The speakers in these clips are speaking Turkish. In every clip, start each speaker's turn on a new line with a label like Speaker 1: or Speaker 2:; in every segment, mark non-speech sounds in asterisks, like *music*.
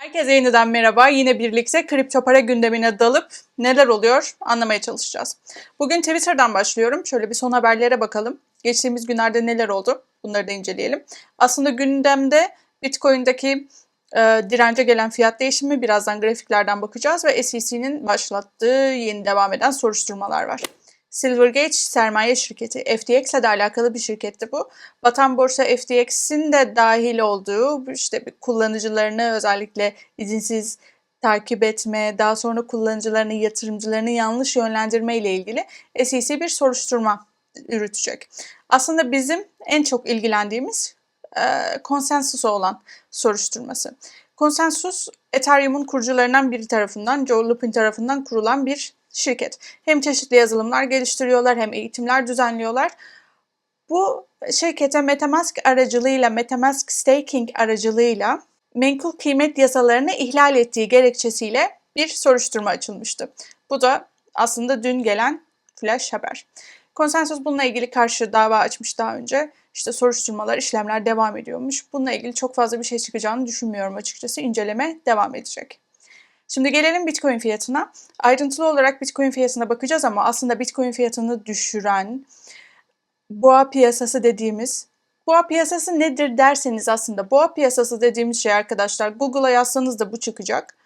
Speaker 1: Herkese yeniden merhaba. Yine birlikte kripto para gündemine dalıp neler oluyor anlamaya çalışacağız. Bugün Twitter'dan başlıyorum. Şöyle bir son haberlere bakalım. Geçtiğimiz günlerde neler oldu? Bunları da inceleyelim. Aslında gündemde Bitcoin'deki e, dirence gelen fiyat değişimi birazdan grafiklerden bakacağız ve SEC'nin başlattığı yeni devam eden soruşturmalar var. Silvergate sermaye şirketi FTX ile alakalı bir şirketti bu. Batan borsa FTX'in de dahil olduğu işte kullanıcılarını özellikle izinsiz takip etme, daha sonra kullanıcılarını, yatırımcılarını yanlış yönlendirme ile ilgili SEC bir soruşturma yürütecek. Aslında bizim en çok ilgilendiğimiz e, konsensus olan soruşturması. Konsensus Ethereum'un kurucularından biri tarafından, Joe Lubin tarafından kurulan bir şirket. Hem çeşitli yazılımlar geliştiriyorlar hem eğitimler düzenliyorlar. Bu şirkete Metamask aracılığıyla, Metamask Staking aracılığıyla menkul kıymet yasalarını ihlal ettiği gerekçesiyle bir soruşturma açılmıştı. Bu da aslında dün gelen flash haber. Konsensus bununla ilgili karşı dava açmış daha önce. İşte soruşturmalar, işlemler devam ediyormuş. Bununla ilgili çok fazla bir şey çıkacağını düşünmüyorum açıkçası. İnceleme devam edecek. Şimdi gelelim Bitcoin fiyatına. Ayrıntılı olarak Bitcoin fiyatına bakacağız ama aslında Bitcoin fiyatını düşüren boğa piyasası dediğimiz Boğa piyasası nedir derseniz aslında boğa piyasası dediğimiz şey arkadaşlar Google'a yazsanız da bu çıkacak.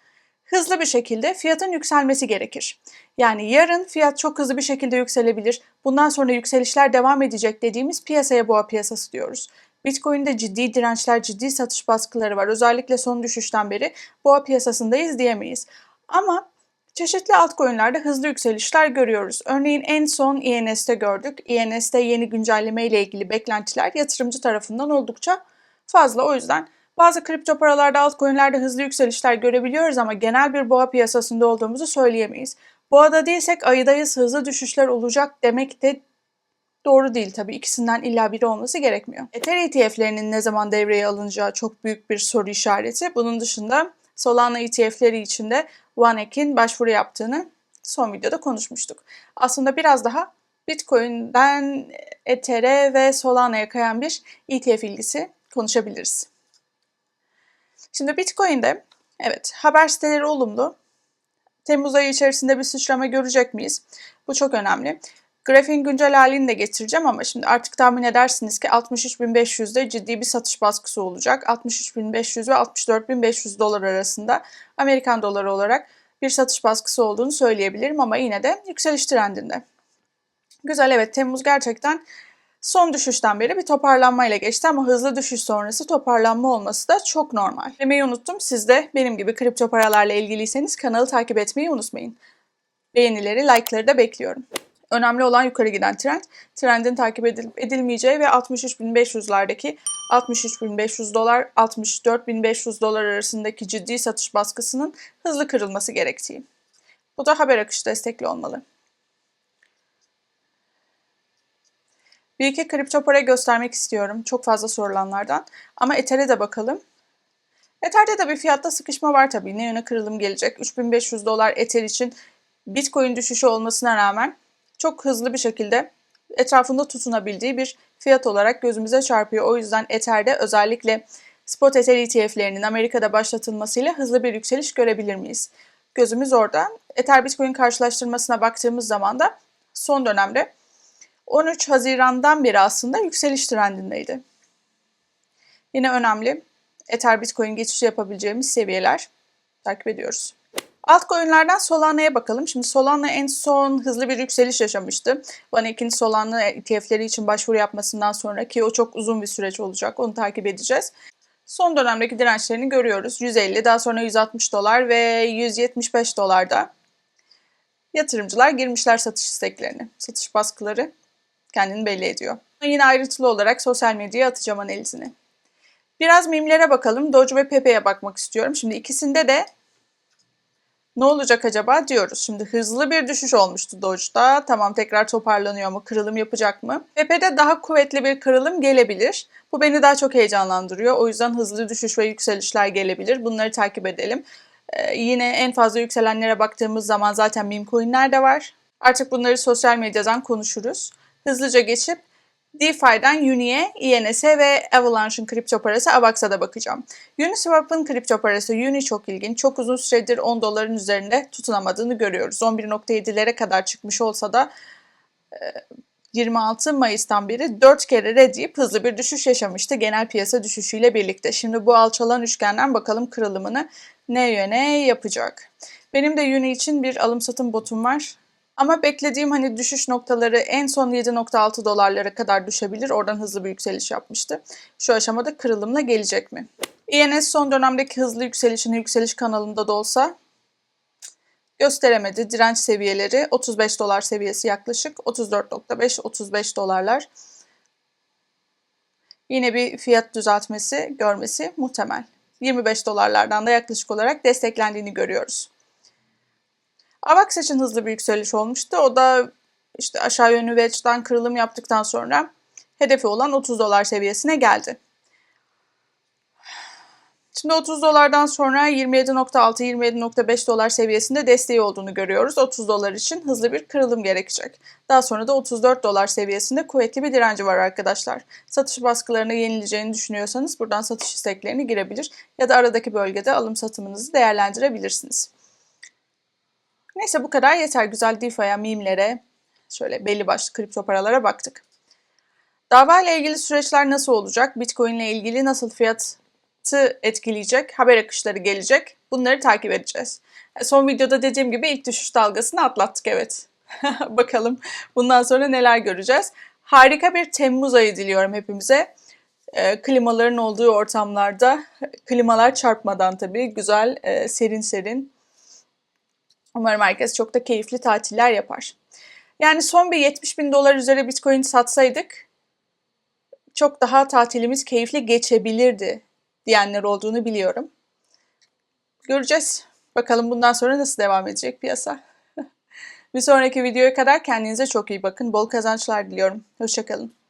Speaker 1: Hızlı bir şekilde fiyatın yükselmesi gerekir. Yani yarın fiyat çok hızlı bir şekilde yükselebilir. Bundan sonra yükselişler devam edecek dediğimiz piyasaya boğa piyasası diyoruz. Bitcoin'de ciddi dirençler, ciddi satış baskıları var. Özellikle son düşüşten beri boğa piyasasındayız diyemeyiz. Ama çeşitli altcoin'lerde hızlı yükselişler görüyoruz. Örneğin en son INS'te gördük. INS'te yeni güncelleme ile ilgili beklentiler yatırımcı tarafından oldukça fazla. O yüzden bazı kripto paralarda, altcoin'lerde hızlı yükselişler görebiliyoruz ama genel bir boğa piyasasında olduğumuzu söyleyemeyiz. Boğada değilsek ayıdayız, hızlı düşüşler olacak demek de Doğru değil tabii ikisinden illa biri olması gerekmiyor. Ether ETF'lerinin ne zaman devreye alınacağı çok büyük bir soru işareti. Bunun dışında Solana ETF'leri için de OneEck'in başvuru yaptığını son videoda konuşmuştuk. Aslında biraz daha Bitcoin'den Ether'e ve Solana'ya kayan bir ETF ilgisi konuşabiliriz. Şimdi Bitcoin'de evet haber siteleri olumlu. Temmuz ayı içerisinde bir sıçrama görecek miyiz? Bu çok önemli. Grafiğin güncel halini de getireceğim ama şimdi artık tahmin edersiniz ki 63.500'de ciddi bir satış baskısı olacak. 63.500 ve 64.500 dolar arasında Amerikan doları olarak bir satış baskısı olduğunu söyleyebilirim ama yine de yükseliş trendinde. Güzel evet Temmuz gerçekten son düşüşten beri bir toparlanma ile geçti ama hızlı düşüş sonrası toparlanma olması da çok normal. Demeyi unuttum. Siz de benim gibi kripto paralarla ilgiliyseniz kanalı takip etmeyi unutmayın. Beğenileri, like'ları da bekliyorum. Önemli olan yukarı giden trend. Trendin takip edilip edilmeyeceği ve 63.500'lerdeki 63.500 dolar 64.500 dolar arasındaki ciddi satış baskısının hızlı kırılması gerektiği. Bu da haber akışı destekli olmalı. Bir iki kripto para göstermek istiyorum. Çok fazla sorulanlardan. Ama Ether'e de bakalım. Ether'de de bir fiyatta sıkışma var tabii. Ne yöne kırılım gelecek? 3500 dolar Ether için Bitcoin düşüşü olmasına rağmen çok hızlı bir şekilde etrafında tutunabildiği bir fiyat olarak gözümüze çarpıyor. O yüzden Ether'de özellikle spot Ether ETF'lerinin Amerika'da başlatılmasıyla hızlı bir yükseliş görebilir miyiz? Gözümüz orada. Ether Bitcoin karşılaştırmasına baktığımız zaman da son dönemde 13 Haziran'dan beri aslında yükseliş trendindeydi. Yine önemli Ether Bitcoin geçişi yapabileceğimiz seviyeler takip ediyoruz. Altcoin'lerden Solana'ya bakalım. Şimdi Solana en son hızlı bir yükseliş yaşamıştı. Vaneck'in Solana ETF'leri için başvuru yapmasından sonraki o çok uzun bir süreç olacak. Onu takip edeceğiz. Son dönemdeki dirençlerini görüyoruz. 150, daha sonra 160 dolar ve 175 dolarda yatırımcılar girmişler satış isteklerini. Satış baskıları kendini belli ediyor. Yine ayrıntılı olarak sosyal medyaya atacağım analizini. Biraz mimlere bakalım. Doge ve Pepe'ye bakmak istiyorum. Şimdi ikisinde de ne olacak acaba diyoruz. Şimdi hızlı bir düşüş olmuştu Doge'da. Tamam tekrar toparlanıyor mu? Kırılım yapacak mı? Pepe'de daha kuvvetli bir kırılım gelebilir. Bu beni daha çok heyecanlandırıyor. O yüzden hızlı düşüş ve yükselişler gelebilir. Bunları takip edelim. Ee, yine en fazla yükselenlere baktığımız zaman zaten meme coin'ler de var. Artık bunları sosyal medyadan konuşuruz. Hızlıca geçip DeFi'den Uni'ye, INS'e ve Avalanche'ın kripto parası Avax'a bakacağım. Uniswap'ın kripto parası Uni çok ilginç. Çok uzun süredir 10 doların üzerinde tutunamadığını görüyoruz. 11.7'lere kadar çıkmış olsa da 26 Mayıs'tan beri 4 kere red deyip hızlı bir düşüş yaşamıştı genel piyasa düşüşüyle birlikte. Şimdi bu alçalan üçgenden bakalım kırılımını ne yöne yapacak. Benim de Uni için bir alım satım botum var. Ama beklediğim hani düşüş noktaları en son 7.6 dolarlara kadar düşebilir. Oradan hızlı bir yükseliş yapmıştı. Şu aşamada kırılımla gelecek mi? INS son dönemdeki hızlı yükselişini yükseliş kanalında da olsa gösteremedi. Direnç seviyeleri 35 dolar seviyesi yaklaşık 34.5-35 dolarlar. Yine bir fiyat düzeltmesi görmesi muhtemel. 25 dolarlardan da yaklaşık olarak desteklendiğini görüyoruz. AVAX hızlı bir yükseliş olmuştu. O da işte aşağı yönlü wedge'den kırılım yaptıktan sonra hedefi olan 30 dolar seviyesine geldi. Şimdi 30 dolardan sonra 27.6-27.5 dolar seviyesinde desteği olduğunu görüyoruz. 30 dolar için hızlı bir kırılım gerekecek. Daha sonra da 34 dolar seviyesinde kuvvetli bir direnci var arkadaşlar. Satış baskılarını yenileceğini düşünüyorsanız buradan satış isteklerini girebilir ya da aradaki bölgede alım satımınızı değerlendirebilirsiniz. Neyse bu kadar yeter. Güzel DeFi'ye, mimlere, şöyle belli başlı kripto paralara baktık. Dava ile ilgili süreçler nasıl olacak? Bitcoin ile ilgili nasıl fiyat etkileyecek haber akışları gelecek. Bunları takip edeceğiz. Son videoda dediğim gibi ilk düşüş dalgasını atlattık evet. *laughs* Bakalım bundan sonra neler göreceğiz. Harika bir Temmuz ayı diliyorum hepimize. E, klimaların olduğu ortamlarda, klimalar çarpmadan tabii güzel, e, serin serin. Umarım herkes çok da keyifli tatiller yapar. Yani son bir 70 bin dolar üzere Bitcoin satsaydık çok daha tatilimiz keyifli geçebilirdi diyenler olduğunu biliyorum. Göreceğiz. Bakalım bundan sonra nasıl devam edecek piyasa. *laughs* bir sonraki videoya kadar kendinize çok iyi bakın. Bol kazançlar diliyorum. Hoşçakalın.